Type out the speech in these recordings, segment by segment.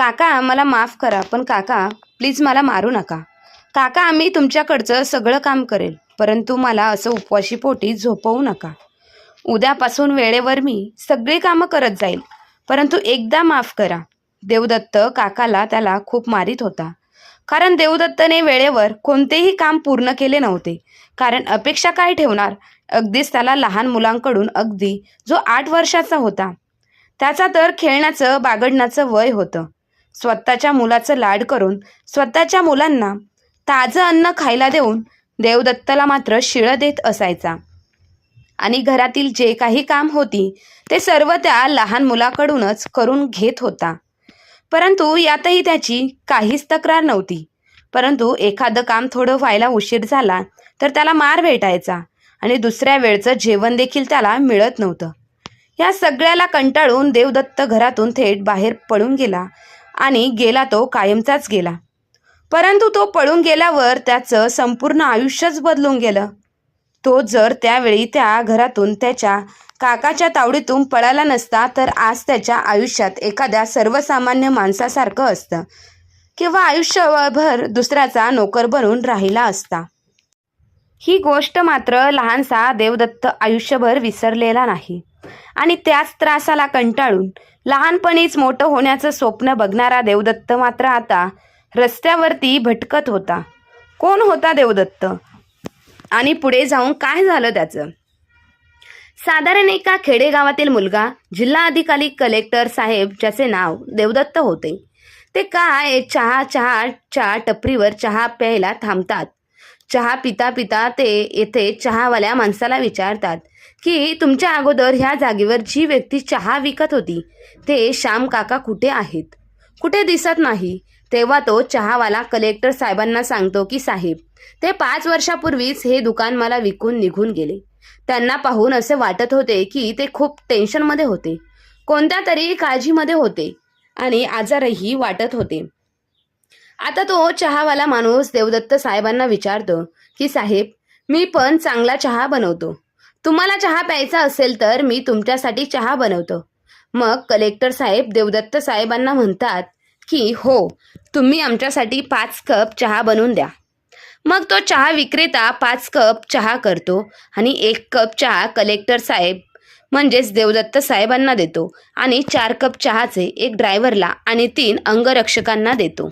काका मला माफ करा पण काका प्लीज मला मारू नका. काका आम्ही तुमच्याकडचं सगळं काम करेल परंतु मला असं उपवाशी पोटी झोपवू नका. उद्यापासून वेळेवर मी सगळी कामं करत जाईल परंतु एकदा माफ करा. देवदत्त काकाला त्याला खूप मारित होता. कारण देवदत्तने वेळेवर कोणतेही काम पूर्ण केले नव्हते. कारण अपेक्षा काय ठेवणार? अगदीच त्याला लहान मुलांकडून अगदी जो आठ वर्षाचा होता. त्याचा तर खेळण्याचं बागडण्याचं वय होतं. स्वतःच्या मुलाचं लाड करून स्वतःच्या मुलांना ताजं अन्न खायला देऊन देवदत्तला मात्र शिळं देत असायचा. आणि घरातील जे काही काम होती ते सर्व त्या लहान मुलाकडूनच करून घेत होता. परंतु यातही त्याची काहीच तक्रार नव्हती. परंतु एखादं काम थोडं व्हायला उशीर झाला तर त्याला मार भेटायचा आणि दुसऱ्या वेळचं जेवण देखील त्याला मिळत नव्हतं. या सगळ्याला कंटाळून देवदत्त घरातून थेट बाहेर पळून गेला आणि गेला तो कायमचाच गेला. परंतु तो पळून गेल्यावर त्याचं संपूर्ण आयुष्यच बदलून गेलं. तो जर त्यावेळी त्या घरातून त्याच्या काकाच्या तावडीतून पळाला नसता तर आज त्याच्या आयुष्यात एखाद्या सर्वसामान्य माणसासारखं असतं किंवा आयुष्यभर दुसऱ्याचा नोकर बनून राहिला असता. ही गोष्ट मात्र लहानसा देवदत्त आयुष्यभर विसरलेला नाही. आणि त्याच त्रासाला कंटाळून लहानपणीच मोठं होण्याचं स्वप्न बघणारा देवदत्त मात्र आता रस्त्यावरती भटकत होता. कोण होता देवदत्त? आणि पुढे जाऊन काय झालं त्याचं? साधारण एका खेडेगावातील मुलगा जिल्हा अधिकारी कलेक्टर साहेब ज्याचे नाव देवदत्त होते. ते काय चहा चहाच्या टपरीवर चहा प्यायला थांबतात? चहा पिता पिता ते येथे चहावाल्या माणसाला विचारतात की तुमच्या अगोदर ह्या जागेवर जी व्यक्ती चहा विकत होती ते श्याम काका कुठे आहेत? कुठे दिसत नाही. तेव्हा तो चहावाला कलेक्टर साहेबांना सांगतो की साहेब ते पाच वर्षापूर्वीच हे दुकान मला विकून निघून गेले. त्यांना पाहून असे वाटत होते की ते खूप टेन्शनमध्ये होते. कोणत्या तरी काळजीमध्ये होते आणि आजारही वाटत होते. आता तो चहावाला माणूस देवदत्त साहेबांना विचारतो की साहेब मी पण चांगला चहा बनवतो. तुम्हाला चहा प्यायचा असेल तर मी तुमच्यासाठी चहा बनवतो. मग कलेक्टर साहेब देवदत्त साहेबांना म्हणतात की हो तुम्ही आमच्यासाठी पाच कप चहा बनवून द्या. मग तो चहा विक्रेता पाच कप चहा करतो आणि एक कप चहा कलेक्टर साहेब म्हणजेच देवदत्त साहेबांना देतो आणि चार कप चहाचे एक ड्रायव्हरला आणि तीन अंगरक्षकांना देतो.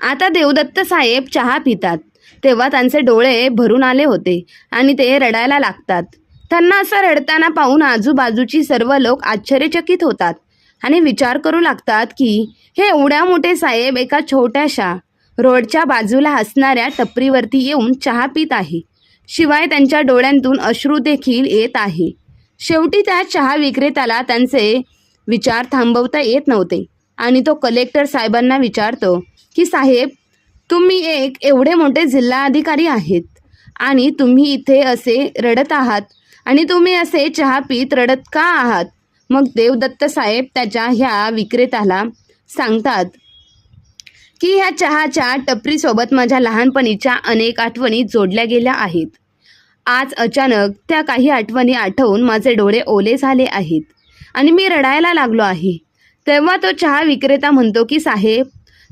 आता देवदत्त साहेब चहा पितात. तेव्हा त्यांचे डोळे भरून आले होते आणि ते रडायला लागतात. त्यांना असं रडताना पाहून आजूबाजूची सर्व लोक आश्चर्यचकित होतात आणि विचार करू लागतात की हे एवढ्या मोठे साहेब एका छोट्याशा रोडच्या बाजूला असणाऱ्या टपरीवरती येऊन चहा पित आहे. शिवाय त्यांच्या डोळ्यांतून अश्रू देखील येत आहे. शेवटी त्या चहा विक्रेत्याला त्यांचे विचार थांबवता येत नव्हते आणि तो कलेक्टर साहेबांना विचारतो की साहेब तुम्ही एक एवढे मोठे जिल्हा अधिकारी आहेत आणि तुम्ही इथे असे रडत आहात आणि तुम्ही असे चहा पीत रडत का आहात? मग देवदत्त साहेब त्याच्या ह्या विक्रेत्याला सांगतात की ह्या चहाच्या टपरीसोबत माझ्या लहानपणीच्या अनेक आठवणी जोडल्या गेल्या आहेत. आज अचानक त्या काही आठवणी आठवून माझे डोळे ओले झाले आहेत आणि मी रडायला लागलो आहे. तेव्हा तो चहा विक्रेता म्हणतो की साहेब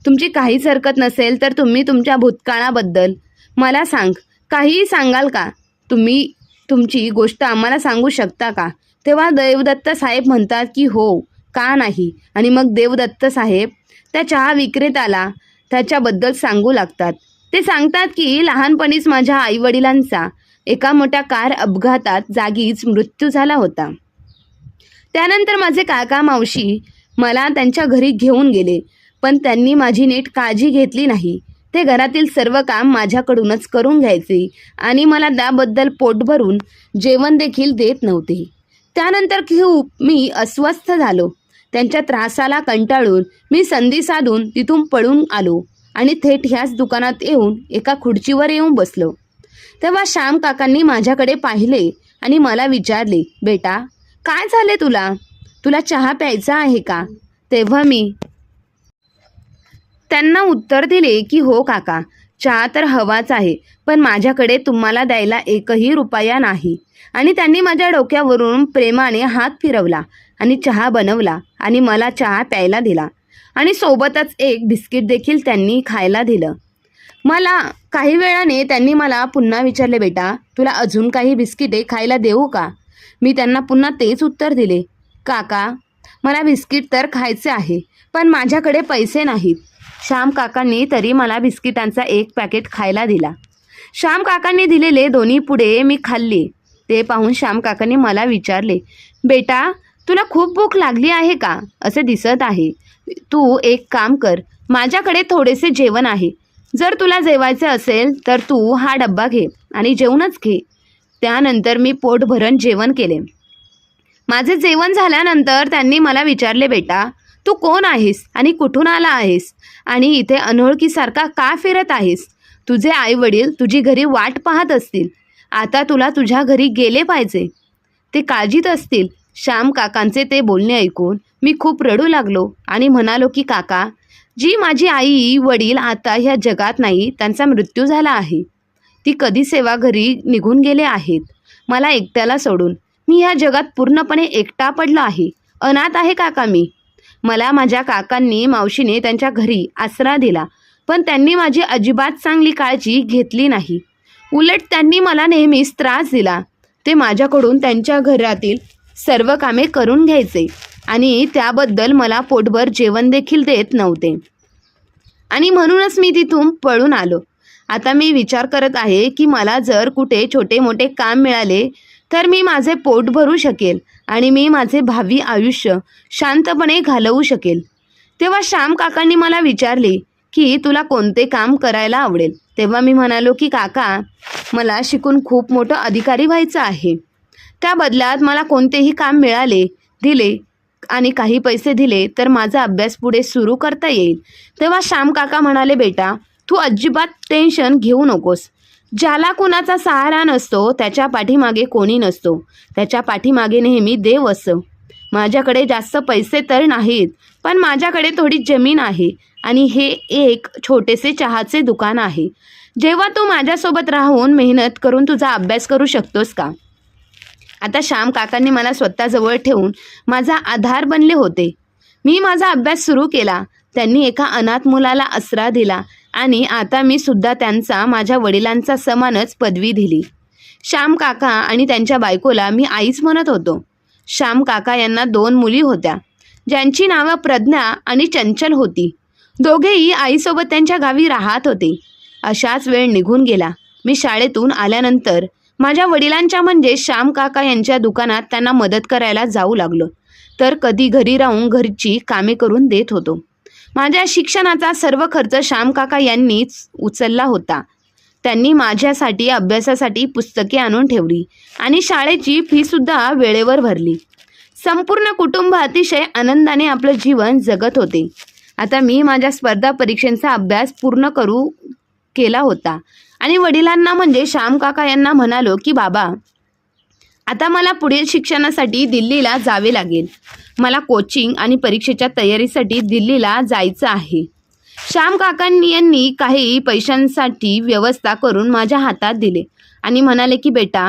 तुमची काहीच हरकत नसेल तर तुम्ही तुमच्या भूतकाळाबद्दल मला सांग. काहीही सांगाल का? तुम्ही तुमची गोष्ट आम्हाला सांगू शकता का? तेव्हा देवदत्त साहेब म्हणतात की हो का नाही? आणि मग देवदत्त साहेब त्या चहा विक्रेत्याला त्याच्याबद्दल सांगू लागतात. ते सांगतात की लहानपणीच माझ्या आईवडिलांचा एका मोठ्या कार अपघातात जागीच मृत्यू झाला होता. त्यानंतर माझे काका मावशी मला त्यांच्या घरी घेऊन गेले. पण त्यांनी माझी नीट काळजी घेतली नाही. ते घरातील सर्व काम माझ्याकडूनच करून घ्यायचे आणि मला त्याबद्दल पोट भरून जेवण देखील देत नव्हते. त्यानंतर खूप मी अस्वस्थ झालो. त्यांच्या त्रासाला कंटाळून मी संधी साधून तिथून पळून आलो आणि थेट ह्याच दुकानात येऊन एका खुर्चीवर येऊन बसलो. तेव्हा श्याम काकांनी माझ्याकडे पाहिले आणि मला विचारले बेटा काय झाले तुला? तुला चहा प्यायचा आहे का? तेव्हा मी त्यांना उत्तर दिले की हो काका चहा तर हवाच आहे पण माझ्याकडे तुम्हाला द्यायला एकही रुपया नाही. आणि त्यांनी माझ्या डोक्यावरून प्रेमाने हात फिरवला आणि चहा बनवला आणि मला चहा प्यायला दिला. आणि सोबतच एक बिस्किट देखील त्यांनी खायला दिलं. मला काही वेळाने त्यांनी मला पुन्हा विचारले बेटा तुला अजून काही बिस्किटे खायला देऊ का? मी त्यांना पुन्हा तेच उत्तर दिले काका मला बिस्किट तर खायचे आहे पण माझ्याकडे पैसे नाहीत. श्याम काकांनी तरी मला बिस्किटांचा एक पॅकेट खायला दिला. श्याम काकांनी दिलेले दोन्ही पुढे मी खाल्ले. ते पाहून श्याम काकांनी मला विचारले बेटा तुला खूप भूक लागली आहे का? असे दिसत आहे. तू एक काम कर माझ्याकडे थोडेसे जेवण आहे. जर तुला जेवायचे असेल तर तू हा डब्बा घे आणि जेवणच घे. त्यानंतर मी पोटभरण जेवण केले. माझे जेवण झाल्यानंतर त्यांनी मला विचारले बेटा तू कोण आहेस आणि कुठून आला आहेस? आणि इथे अनोळखीसारखा का फिरत आहेस? तुझे आई वडील तुझी घरी वाट पाहत असतील. आता तुला तुझ्या घरी गेले पाहिजे. ते काळजीत असतील. श्याम काकांचे ते बोलणे ऐकून मी खूप रडू लागलो आणि म्हणालो की काका जी माझी आई वडील आता ह्या जगात नाही त्यांचा मृत्यू झाला आहे. ती कधी सेवा घरी निघून गेले आहेत. मला एकट्याला सोडून. मी ह्या जगात पूर्णपणे एकटा पडलो आहे. अनाथ आहे काका मी. मला माझ्या काकांनी मावशीने त्यांच्या घरी आसरा दिला पण त्यांनी माझी अजिबात चांगली काळजी घेतली नाही. उलट त्यांनी मला नेहमीच त्रास दिला. ते माझ्याकडून त्यांच्या घरातील सर्व कामे करून घ्यायचे आणि त्याबद्दल मला पोटभर जेवण देखील देत नव्हते. आणि म्हणूनच मी तिथून पळून आलो. आता मी विचार करत आहे की मला जर कुठे छोटे मोठे काम मिळाले तर मी माझे पोट भरू शकेल. आणि मी माझे भावी आयुष्य शांतपणे घालवू शकेल. तेव्हा श्याम काकांनी मला विचारले की तुला कोणते काम करायला आवडेल? तेव्हा मी म्हणालो की काका मला शिकून खूप मोठं अधिकारी व्हायचं आहे. त्या बदल्यात मला कोणतेही काम मिळाले दिले आणि काही पैसे दिले तर माझा अभ्यास पुढे सुरू करता येईल. तेव्हा श्याम काका म्हणाले बेटा तू अजिबात टेन्शन घेऊ नकोस. ज्याला कुणाचा सहारा नसतो त्याच्या पाठीमागे कोणी नसतो. त्याच्या पाठीमागे नेहमी देव असतो माझ्याकडे जास्त पैसे तर नाहीत पण माझ्याकडे थोडी जमीन आहे आणि हे एक छोटेसे चहाचे दुकान आहे. जेव्हा तू माझ्यासोबत राहून मेहनत करून तुझा अभ्यास करू शकतोस का? आता श्याम काकांनी मला स्वतःजवळ ठेवून माझा आधार बनले होते. मी माझा अभ्यास सुरू केला. त्यांनी एका अनाथ मुलाला आसरा दिला. आणि आता मी सुद्धा त्यांचा माझ्या वडिलांचा समानच पदवी दिली. श्याम काका आणि त्यांच्या बायकोला मी आईच म्हणत होतो. श्याम काका यांना दोन मुली होत्या. ज्यांची नावं प्रज्ञा आणि चंचल होती. दोघेही आईसोबत त्यांच्या गावी राहत होते. अशाच वेळ निघून गेला. मी शाळेतून आल्यानंतर माझ्या वडिलांच्या म्हणजे श्याम काका यांच्या दुकानात त्यांना मदत करायला जाऊ लागलो. तर कधी घरी राहून घरची कामे करून देत होतो. माझ्या शिक्षणाचा सर्व खर्च श्याम काका यांनीच उचलला होता. त्यांनी माझ्यासाठी अभ्यासासाठी पुस्तके आणून ठेवली आणि शाळेची फीसुद्धा वेळेवर भरली. संपूर्ण कुटुंब अतिशय आनंदाने आपलं जीवन जगत होते. आता मी माझ्या स्पर्धा परीक्षांचा अभ्यास पूर्ण करू केला होता. आणि वडिलांना म्हणजे श्याम काका यांना म्हणालो की बाबा आता मला पुढील शिक्षणासाठी दिल्लीला जावे लागेल. मला कोचिंग आणि परीक्षेच्या तयारीसाठी दिल्लीला जायचं आहे. श्याम काकांनी यांनी काही पैशांसाठी व्यवस्था करून माझ्या हातात दिले आणि म्हणाले की बेटा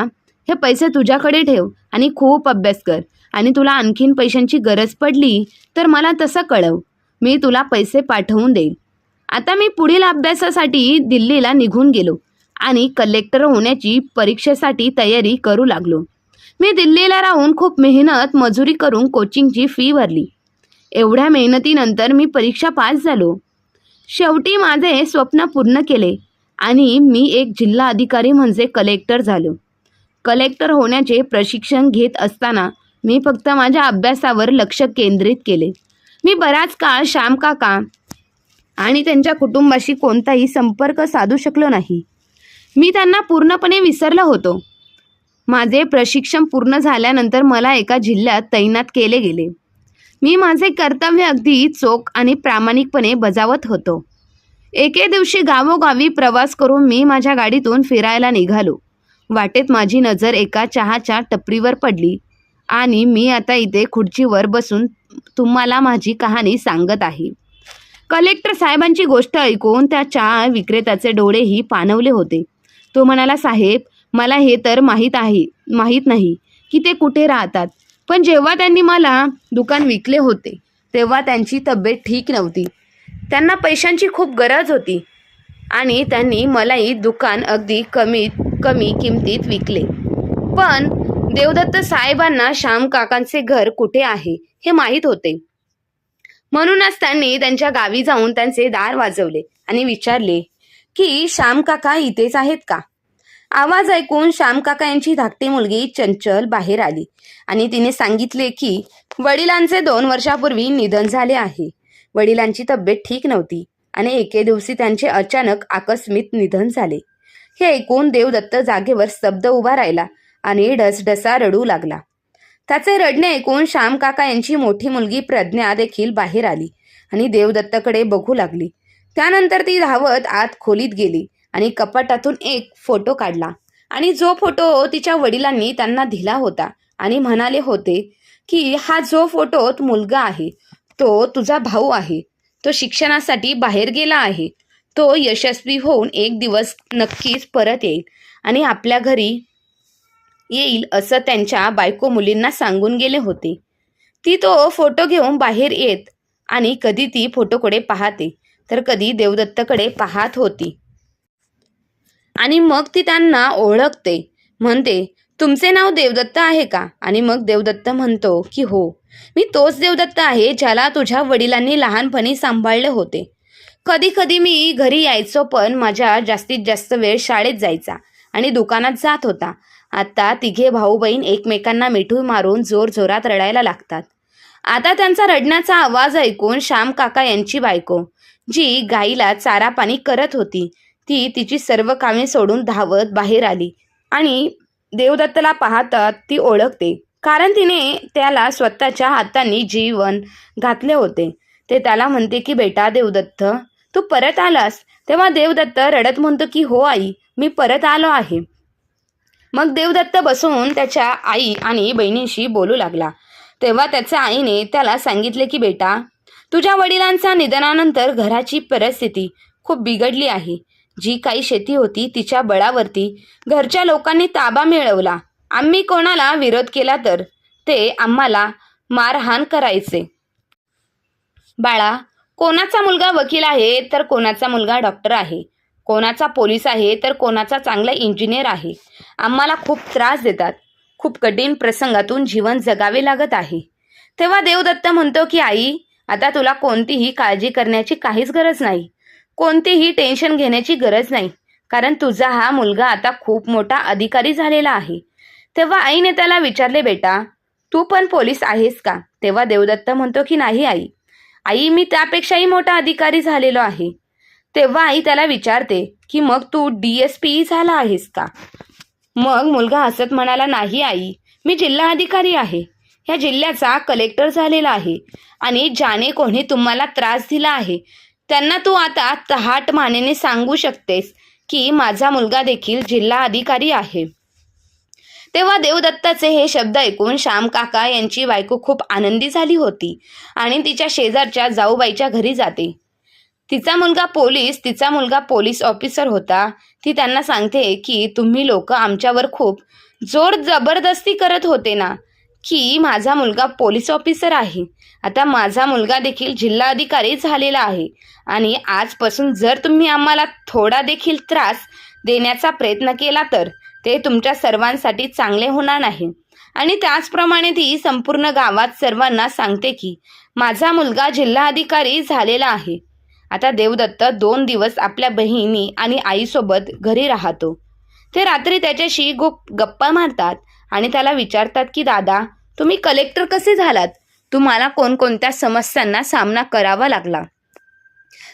हे पैसे तुझ्याकडे ठेव आणि खूप अभ्यास कर आणि तुला आणखीन पैशांची गरज पडली तर मला तसं कळव. मी तुला पैसे पाठवून देईल आता मी पुढील अभ्यासासाठी दिल्लीला निघून गेलो आणि कलेक्टर होण्याची परीक्षेसाठी तयारी करू लागलो. मी दिल्लीला राहून खूप मेहनत मजुरी करून कोचिंगची फी भरली. एवढ्या मेहनतीनंतर मी परीक्षा पास झालो. शेवटी माझे स्वप्न पूर्ण केले आणि मी एक जिल्हा अधिकारी म्हणजे कलेक्टर झालो. कलेक्टर होण्याचे प्रशिक्षण घेत असताना मी फक्त माझ्या अभ्यासावर लक्ष केंद्रित केले. मी बराच काळ श्याम काका आणि त्यांच्या कुटुंबाशी कोणताही संपर्क साधू शकलो नाही. मी त्यांना पूर्णपणे विसरलो होतो. माझे प्रशिक्षण पूर्ण झाल्यानंतर मला एका जिल्ह्यात तैनात केले गेले. मी माझे कर्तव्य अगदी चोख आणि प्रामाणिकपणे बजावत होतो. एके दिवशी गावोगावी प्रवास करून मी माझ्या गाडीतून फिरायला निघालो. वाटेत माझी नजर एका चहाच्या टपरीवर पडली आणि मी आता इथे खुर्चीवर बसून तुम्हाला माझी कहाणी सांगत आहे. कलेक्टर साहेबांची गोष्ट ऐकून त्या चहा विक्रेत्याचे डोळेही पाणवले होते. तो म्हणाला साहेब मला हे तर माहीत आहे माहीत नाही की ते कुठे राहतात. पण जेव्हा त्यांनी मला दुकान विकले होते तेव्हा त्यांची तब्येत ठीक नव्हती. त्यांना पैशांची खूप गरज होती आणि त्यांनी मलाही दुकान अगदी कमीत कमी किमतीत विकले. पण देवदत्त साहेबांना श्याम काकांचे घर कुठे आहे हे माहीत होते. म्हणूनच त्यांनी त्यांच्या गावी जाऊन त्यांचे दार वाजवले आणि विचारले की श्याम काका इथेच आहेत का? आवाज ऐकून श्याम काका यांची धाकटी मुलगी चंचल बाहेर आली आणि तिने सांगितले की वडिलांचे दोन वर्षापूर्वी निधन झाले आहे. वडिलांची तब्येत ठीक नव्हती आणि एके दिवशी त्यांचे अचानक आकस्मित निधन झाले. हे ऐकून देवदत्त जागेवर स्तब्ध उभा राहिला आणि ढसढसा रडू लागला. त्याचे रडणे ऐकून श्याम काका यांची मोठी मुलगी प्रज्ञा देखील बाहेर आली आणि देवदत्तकडे बघू लागली. त्यानंतर ती धावत आत खोलीत गेली. आणि कपाटातून एक फोटो काढला. आणि जो फोटो तिच्या वडिलांनी त्यांना दिला होता आणि म्हणाले होते की हा जो फोटोत मुलगा आहे तो तुझा भाऊ आहे. तो शिक्षणासाठी बाहेर गेला आहे. तो यशस्वी होऊन एक दिवस नक्कीच परत येईल आणि आपल्या घरी येईल असं त्यांच्या बायको मुलींना सांगून गेले होते. ती तो फोटो घेऊन बाहेर येत आणि कधी ती फोटोकडे पाहते. तर कधी देवदत्तकडे पाहत होती. आणि मग ती त्यांना ओळखते. म्हणते तुमचे नाव देवदत्त आहे का? आणि मग देवदत्त म्हणतो की हो. मी तोच देवदत्त आहे ज्याला तुझ्या वडिलांनी लहानपणी सांभाळले होते. कधी कधी मी घरी यायचो पण माझ्या जास्तीत जास्त वेळ शाळेत जायचा आणि दुकानात जात होता. आता तिघे भाऊ बहीण एकमेकांना मिठू मारून जोर जोरात रडायला लागतात. आता त्यांचा रडण्याचा आवाज ऐकून श्याम काका यांची बायको जी गाईला चारा पाणी करत होती ती तिची सर्व कामे सोडून धावत बाहेर आली. आणि देवदत्तला पाहतात ती ओळखते. कारण तिने त्याला स्वतःच्या हातांनी जीवन घातले होते. ते त्याला म्हणते की बेटा देवदत्त तू परत आलास. तेव्हा देवदत्त रडत म्हणतो की हो आई मी परत आलो आहे. मग देवदत्त बसून त्याच्या आई आणि बहिणीशी बोलू लागला. तेव्हा त्याच्या आईने त्याला सांगितले की बेटा तुझ्या वडिलांच्या निधनानंतर घराची परिस्थिती खूप बिघडली आहे. जी काही शेती होती तिच्या बळावरती घरच्या लोकांनी ताबा मिळवला. आम्ही कोणाला विरोध केला तर? ते आम्हाला मारहाण करायचे. बाळा कोणाचा मुलगा वकील आहे तर कोणाचा मुलगा डॉक्टर आहे? कोणाचा पोलीस आहे तर कोणाचा चांगला इंजिनियर आहे? आम्हाला खूप त्रास देतात. खूप कठीण प्रसंगातून जीवन जगावे लागत आहे. तेव्हा देवदत्त म्हणतो की आई आता तुला कोणतीही काळजी करण्याची काहीच गरज नाही. कोणतीही टेन्शन घेण्याची गरज नाही. कारण तुझा हा मुलगा आता खूप मोठा अधिकारी झालेला आहे. तेव्हा आईने त्याला विचारले बेटा तू पण पोलीस आहेस का? तेव्हा देवदत्त म्हणतो की नाही आई. आई मी त्यापेक्षाही मोठा अधिकारी झालेलो आहे. तेव्हा आई त्याला विचारते की मग तू डी एस पी झाला आहेस का? मग मुलगा हसत म्हणाला नाही आई. मी जिल्हा अधिकारी आहे. ह्या जिल्ह्याचा कलेक्टर झालेला आहे. आणि ज्याने कोणी तुम्हाला त्रास दिला आहे त्यांना तू आता तहाट मानेने सांगू शकतेस की माझा मुलगा देखील जिल्हा अधिकारी आहे. तेव्हा देवदत्ताचे हे शब्द ऐकून श्याम काका यांची बायको खूप आनंदी झाली होती आणि तिच्या शेजारच्या जाऊबाईच्या घरी जाते. तिचा मुलगा पोलीस तिचा मुलगा पोलीस ऑफिसर होता. ती त्यांना सांगते की तुम्ही लोक आमच्यावर खूप जोर जबरदस्ती करत होते ना. की माझा मुलगा पोलीस ऑफिसर आहे. आता माझा मुलगा देखील जिल्हा अधिकारी झालेला आहे. आणि आजपासून जर तुम्ही आम्हाला थोडा देखील त्रास देण्याचा प्रयत्न केला तर ते तुमच्या सर्वांसाठी चांगले होणार नाही. आणि त्याचप्रमाणे ती संपूर्ण गावात सर्वांना सांगते की माझा मुलगा जिल्हा अधिकारी झालेला आहे. आता देवदत्त दोन दिवस आपल्या बहिणी आणि आईसोबत घरी राहतो. ते रात्री त्याच्याशी गो गप्पा मारतात. आणि त्याला विचारतात की दादा तुम्ही कलेक्टर कसे झालात? तुम्हाला कोणकोणत्या समस्यांना सामना करावा लागला?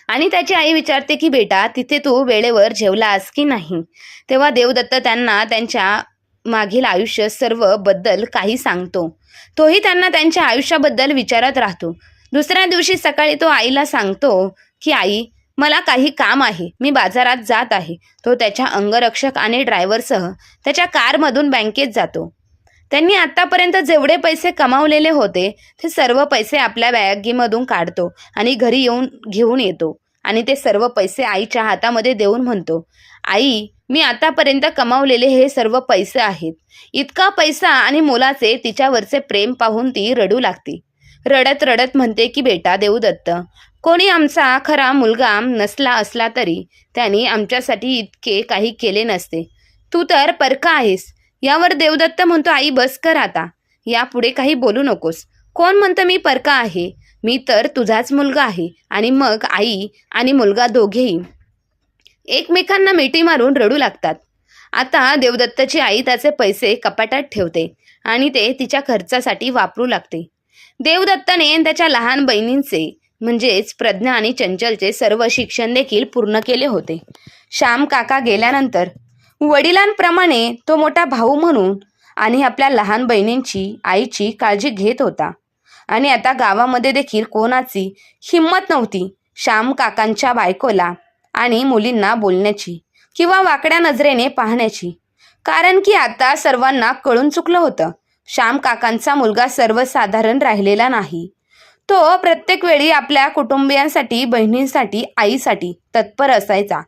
आणि त्याची आई विचारते की बेटा तिथे तू वेळेवर जेवलास की नाही? तेव्हा देवदत्त त्यांना त्यांच्या मागील आयुष्य सर्वबद्दल काही सांगतो. तोही त्यांना त्यांच्या आयुष्याबद्दल विचारत राहतो. दुसऱ्या दिवशी सकाळी तो आईला सांगतो की आई मला काही काम आहे. मी बाजारात जात आहे. तो त्याच्या अंगरक्षक आणि ड्रायव्हरसह त्याच्या कारमधून बँकेत जातो. त्यांनी आत्तापर्यंत जेवढे पैसे कमावलेले होते ते सर्व पैसे आपल्या बॅगीमधून काढतो आणि घरी येऊन घेऊन येतो आणि ते सर्व पैसे आईच्या हातामध्ये देऊन म्हणतो आई मी आतापर्यंत कमावलेले हे सर्व पैसे आहेत. इतका पैसा आणि मुलाचे तिच्यावरचे प्रेम पाहून ती रडू लागते. रडत रडत म्हणते की बेटा देवदत्त कोणी आमचा खरा मुलगा नसला असला तरी त्यांनी आमच्यासाठी इतके काही केले नसते. तू तर परका आहेस. यावर देवदत्त म्हणतो आई बस कर आता. यापुढे काही बोलू नकोस. कोण म्हणतं मी परका आहे. मी तर तुझाच मुलगा आहे. आणि मग आई आणि मुलगा दोघेही. एकमेकांना मिठी मारून रडू लागतात. आता देवदत्तची आई त्याचे पैसे कपाटात ठेवते आणि ते तिच्या खर्चासाठी वापरू लागते. देवदत्तने त्याच्या लहान बहिणींचे म्हणजेच प्रज्ञा आणि चंचलचे सर्व शिक्षण देखील पूर्ण केले होते. श्याम काका गेल्यानंतर वडिलांप्रमाणे तो मोठा भाऊ म्हणून आणि आपल्या लहान बहिणींची आईची काळजी घेत होता. आणि आता गावामध्ये देखील कोणाची हिंमत नव्हती श्याम काकांच्या बायकोला आणि मुलींना बोलण्याची किंवा वाकड्या नजरेने पाहण्याची. कारण की आता सर्वांना कळून चुकलं होतं. श्याम काकांचा मुलगा सर्वसाधारण राहिलेला नाही. तो प्रत्येक वेळी आपल्या कुटुंबियांसाठी बहिणींसाठी आईसाठी तत्पर असायचा.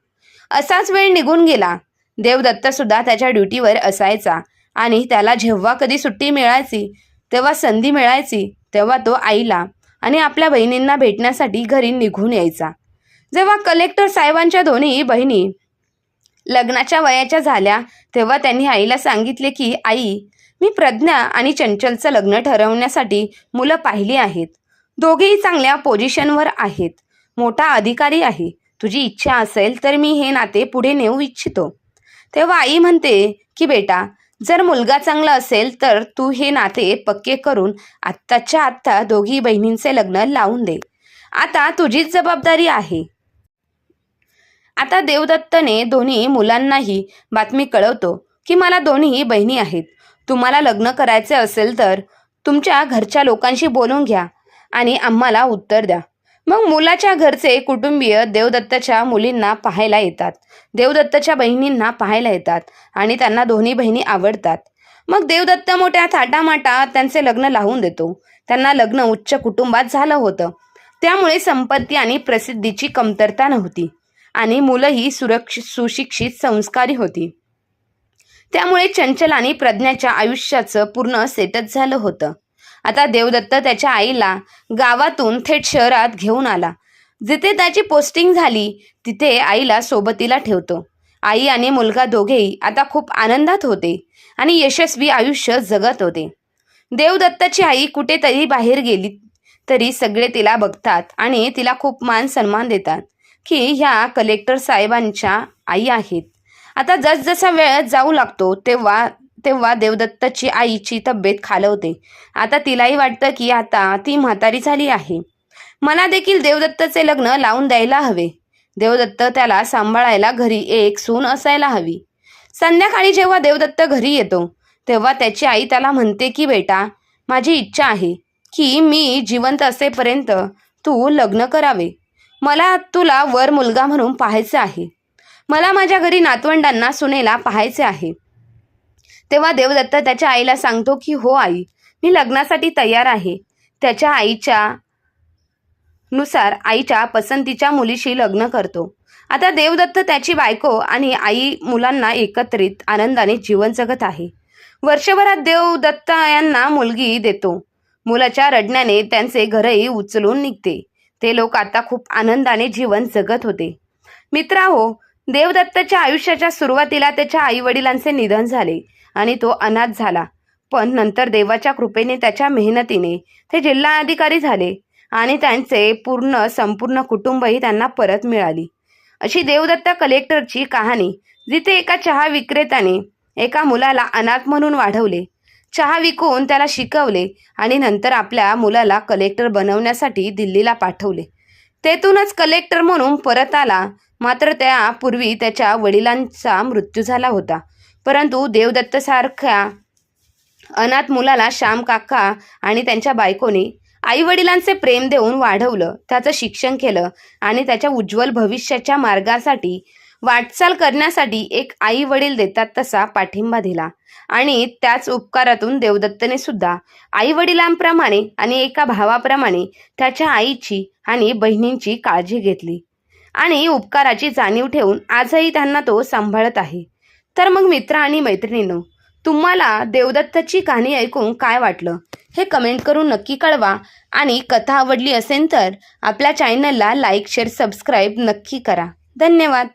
असाच वेळ निघून गेला. देवदत्त सुद्धा त्याच्या ड्युटीवर असायचा आणि त्याला जेव्हा कधी सुट्टी मिळायची तेव्हा संधी मिळायची तेव्हा तो आईला आणि आपल्या बहिणींना भेटण्यासाठी घरी निघून यायचा. जेव्हा कलेक्टर साहेबांच्या दोन्ही बहिणी लग्नाच्या वयाच्या झाल्या तेव्हा त्यांनी आईला सांगितले की आई मी प्रज्ञा आणि चंचलचं लग्न ठरवण्यासाठी मुलं पाहिली आहेत. दोघेही चांगल्या पोझिशनवर आहेत. मोठा अधिकारी आहे. तुझी इच्छा असेल तर मी हे नाते पुढे नेऊ इच्छितो. तेव्हा आई म्हणते की बेटा जर मुलगा चांगला असेल तर तू हे नाते पक्के करून आत्ताच्या आत्ता दोघी बहिणींचे लग्न लावून दे. आता तुझीच जबाबदारी आहे. आता देवदत्तने दोन्ही मुलांनाही बातमी कळवतो की मला दोन्ही बहिणी आहेत. तुम्हाला लग्न करायचे असेल तर तुमच्या घरच्या लोकांशी बोलून घ्या. आणि आम्हाला उत्तर द्या. मग मुलाच्या घरचे कुटुंबीय देवदत्तच्या मुलींना पाहायला येतात. देवदत्तच्या बहिणींना पाहायला येतात आणि त्यांना दोन्ही बहिणी आवडतात. मग देवदत्त मोठ्या थाटामाटात त्यांचे लग्न लावून देतो. त्यांना लग्न उच्च कुटुंबात झालं होतं. त्यामुळे संपत्ती आणि प्रसिद्धीची कमतरता नव्हती आणि मुलंही सुरक्षित सुशिक्षित संस्कारी होती. त्यामुळे चंचल आणि प्रज्ञाच्या आयुष्याचं पूर्ण सेटच झालं होतं. आता देवदत्त त्याच्या आईला गावातून थेट शहरात घेऊन आला. जिथे त्याची पोस्टिंग झाली तिथे आईला सोबतीला ठेवतो. आई आणि मुलगा दोघेही आता खूप आनंदात होते आणि यशस्वी आयुष्य जगत होते. देवदत्ताची आई कुठेतरी बाहेर गेली तरी सगळे तिला बघतात आणि तिला खूप मान सन्मान देतात की ह्या कलेक्टर साहेबांच्या आई आहेत. आता जसजसा वेळ जाऊ लागतो तेव्हा तेव्हा देवदत्तची आईची तब्येत खालवते. आता तिलाही वाटतं की आता ती म्हातारी झाली आहे. मला देखील देवदत्तचे लग्न लावून द्यायला हवे. देवदत्त त्याला सांभाळायला घरी एक सून असायला हवी. संध्याकाळी जेव्हा देवदत्त घरी येतो तेव्हा त्याची आई त्याला म्हणते की बेटा माझी इच्छा आहे की मी जिवंत असेपर्यंत तू लग्न करावे. मला तुला वर मुलगा म्हणून पाहायचं आहे. मला माझ्या घरी नातवंडांना सुनेला पाहायचे आहे. तेव्हा देवदत्त त्याच्या आईला सांगतो की हो आई मी लग्नासाठी तयार आहे. त्याच्या आईच्या नुसार आईच्या पसंतीच्या मुलीशी लग्न करतो. आता देवदत्त त्याची बायको आणि आई मुलांना एकत्रित आनंदाने जीवन जगत आहे. वर्षभरात देवदत्त यांना मुलगी देतो. मुलाच्या रडण्याने त्यांचे घरही उचलून निघते. ते लोक आता खूप आनंदाने जीवन जगत होते. मित्राहो देवदत्तच्या आयुष्याच्या सुरुवातीला त्याच्या आईवडिलांचे निधन झाले आणि तो अनाथ झाला. पण नंतर देवाच्या कृपेने त्याच्या मेहनतीने ते जिल्हा अधिकारी झाले आणि त्यांचे पूर्ण संपूर्ण कुटुंबही त्यांना परत मिळाली. अशी देवदत्त कलेक्टरची कहाणी जिथे एका चहा विक्रेत्याने एका मुलाला अनाथ म्हणून वाढवले. चहा विकून त्याला शिकवले आणि नंतर आपल्या मुलाला कलेक्टर बनवण्यासाठी दिल्लीला पाठवले. तेथूनच कलेक्टर म्हणून परत आला मात्र त्यापूर्वी त्याच्या वडिलांचा मृत्यू झाला होता. परंतु देवदत्तसारख्या अनाथ मुलाला श्याम काका आणि त्यांच्या बायकोने आई वडिलांचे प्रेम देऊन वाढवलं. त्याचं शिक्षण केलं आणि त्याच्या उज्ज्वल भविष्याच्या मार्गासाठी वाटचाल करण्यासाठी एक आई वडील देतात तसा पाठिंबा दिला. आणि त्याच उपकारातून देवदत्तने सुद्धा आई वडिलांप्रमाणे आणि एका भावाप्रमाणे त्याच्या आईची आणि बहिणींची काळजी घेतली. आणि उपकाराची जाणीव ठेवून आजही त्यांना तो सांभाळत आहे. तर मग मित्र आणि मैत्रिणींनो तुम्हाला देवदत्ताची कहाणी ऐकून काय वाटलं? हे कमेंट करून नक्की कळवा. आणि कथा आवडली असेल तर आपल्या चॅनलला लाईक शेअर सबस्क्राईब नक्की करा. धन्यवाद.